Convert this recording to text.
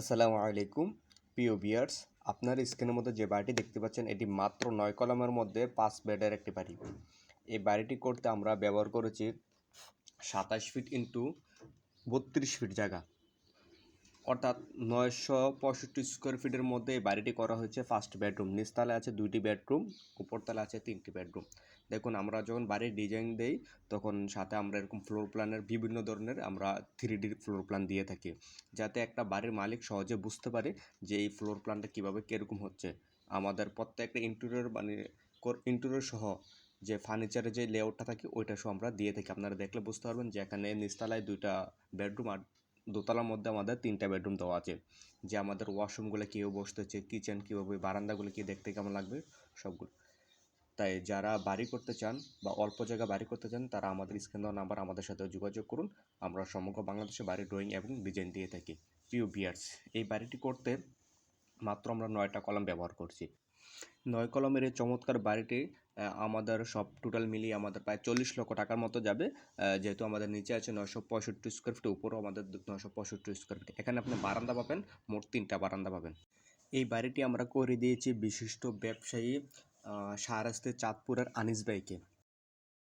আসসালামু আলাইকুম পিও বিয়ার্স আপনার স্ক্রিনের মধ্যে যে বাড়িটি দেখতে পাচ্ছেন, এটি মাত্র নয় কলমের মধ্যে পাঁচ বেডের একটি বাড়ি। এই বাড়িটি করতে আমরা ব্যবহার করেছি সাতাশ ফিট ইন্টু বত্রিশ ফিট জায়গা। অর্থাৎ নয়শো পঁয়ষট্টি স্কোয়ার ফিটের মধ্যে এই বাড়িটি করা হয়েছে ফার্স্ট বেডরুম নিচতলায় আছে দুইটি বেডরুম উপরতলা আছে তিনটি বেডরুম দেখুন, আমরা যখন বাড়ির ডিজাইন দেই, তখন সাথে আমরা এরকম ফ্লোর প্ল্যানের বিভিন্ন ধরনের আমরা থ্রি ডি ফ্লোর প্ল্যান দিয়ে থাকি। যাতে একটা বাড়ির মালিক সহজে বুঝতে পারে যে এই ফ্লোর প্ল্যানটা কীভাবে কীরকম হচ্ছে। আমাদের প্রত্যেকটা ইন্টেরিয়র মানে ইন্টেরিয়র সহ যে ফার্নিচারের যে লেআউটটা থাকে, ওইটা সহ আমরা দিয়ে থাকি। আপনারা দেখলে বুঝতে পারবেন যে এখানে নিচতলায় দুইটা বেডরুম আর দোতলার মধ্যে আমাদের তিনটা বেডরুম দেওয়া আছে। যে আমাদের ওয়াশরুমগুলো কীভাবে বসতেছে কিচেন কীভাবে, বারান্দাগুলো কী দেখতে কেমন লাগবে, সবগুলো। তাই যারা বাড়ি করতে চান বা অল্প জায়গা বাড়ি করতে চান, তারা আমাদের স্ক্রিন দেওয়া নাম্বার আমাদের সাথে যোগাযোগ করুন। আমরা সমগ্র বাংলাদেশে বাড়ির ড্রয়িং এবং ডিজাইন দিয়ে থাকি। পিউ বিয়ার্স এই বাড়িটি করতে মাত্র আমরা নয়টা কলম ব্যবহার করছি। নয় কলমের এই চমৎকার বাড়িটি আমাদের সব টোটাল মিলিয়ে আমাদের প্রায় চল্লিশ লক্ষ টাকার মতো যাবে। যেহেতু আমাদের নিচে আছে নয়শো পঁয়ষট্টি স্কোয়ার ফিট উপরও আমাদের নয়শো পঁয়ষট্টি স্কোয়ার ফিট এখানে আপনি বারান্দা পাবেন, মোট তিনটা বারান্দা পাবেন। এই বাড়িটি আমরা করে দিয়েছি বিশিষ্ট ব্যবসায়ী সারাস্তে চাঁদপুরের আনিস ভাইকে।